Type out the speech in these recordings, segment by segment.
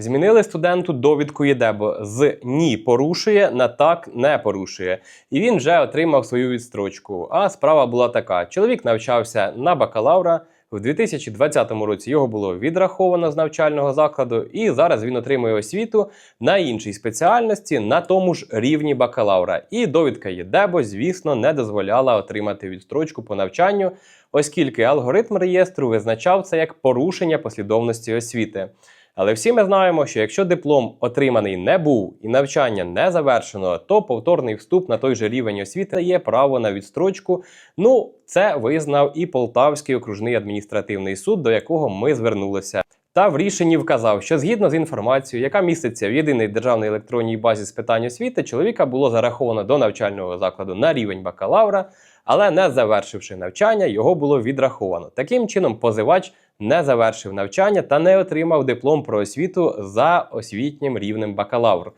Змінили студенту довідку ЄДЕБО з ні порушує на так не порушує. І він вже отримав свою відстрочку. А справа була така: чоловік навчався на бакалавра. В 2020 році його було відраховано з навчального закладу, і зараз він отримує освіту на іншій спеціальності на тому ж рівні бакалавра. І довідка ЄДЕБО, звісно, не дозволяла отримати відстрочку по навчанню, оскільки алгоритм реєстру визначав це як порушення послідовності освіти. Але всі ми знаємо, що якщо диплом отриманий не був і навчання не завершено, то повторний вступ на той же рівень освіти дає право на відстрочку. Ну, це визнав і Полтавський окружний адміністративний суд, до якого ми звернулися. Та в рішенні вказав, що згідно з інформацією, яка міститься в єдиній державній електронній базі з питань освіти, чоловіка було зараховано до навчального закладу на рівень бакалавра, але не завершивши навчання, його було відраховано. Таким чином, позивач не завершив навчання та не отримав диплом про освіту за освітнім рівнем бакалавр.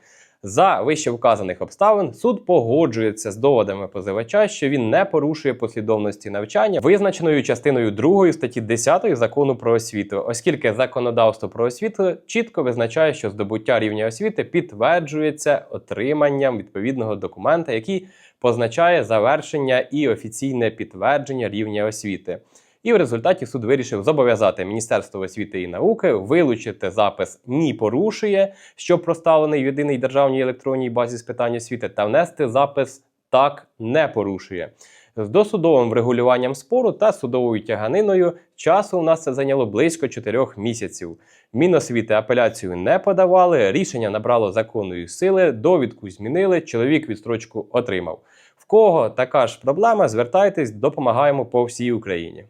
За вище вказаних обставин суд погоджується з доводами позивача, що він не порушує послідовності навчання, визначеною частиною 2 статті 10 закону про освіту, оскільки законодавство про освіту чітко визначає, що здобуття рівня освіти підтверджується отриманням відповідного документа, який позначає завершення і офіційне підтвердження рівня освіти. І в результаті суд вирішив зобов'язати Міністерство освіти і науки вилучити запис ні порушує, що проставлений в єдиній державній електронній базі з питань освіти, та внести запис так не порушує. З досудовим врегулюванням спору та судовою тяганиною часу у нас це зайняло близько 4 місяців. Міносвіти апеляцію не подавали, рішення набрало законної сили, довідку змінили, чоловік відстрочку отримав. В кого така ж проблема, звертайтесь, допомагаємо по всій Україні.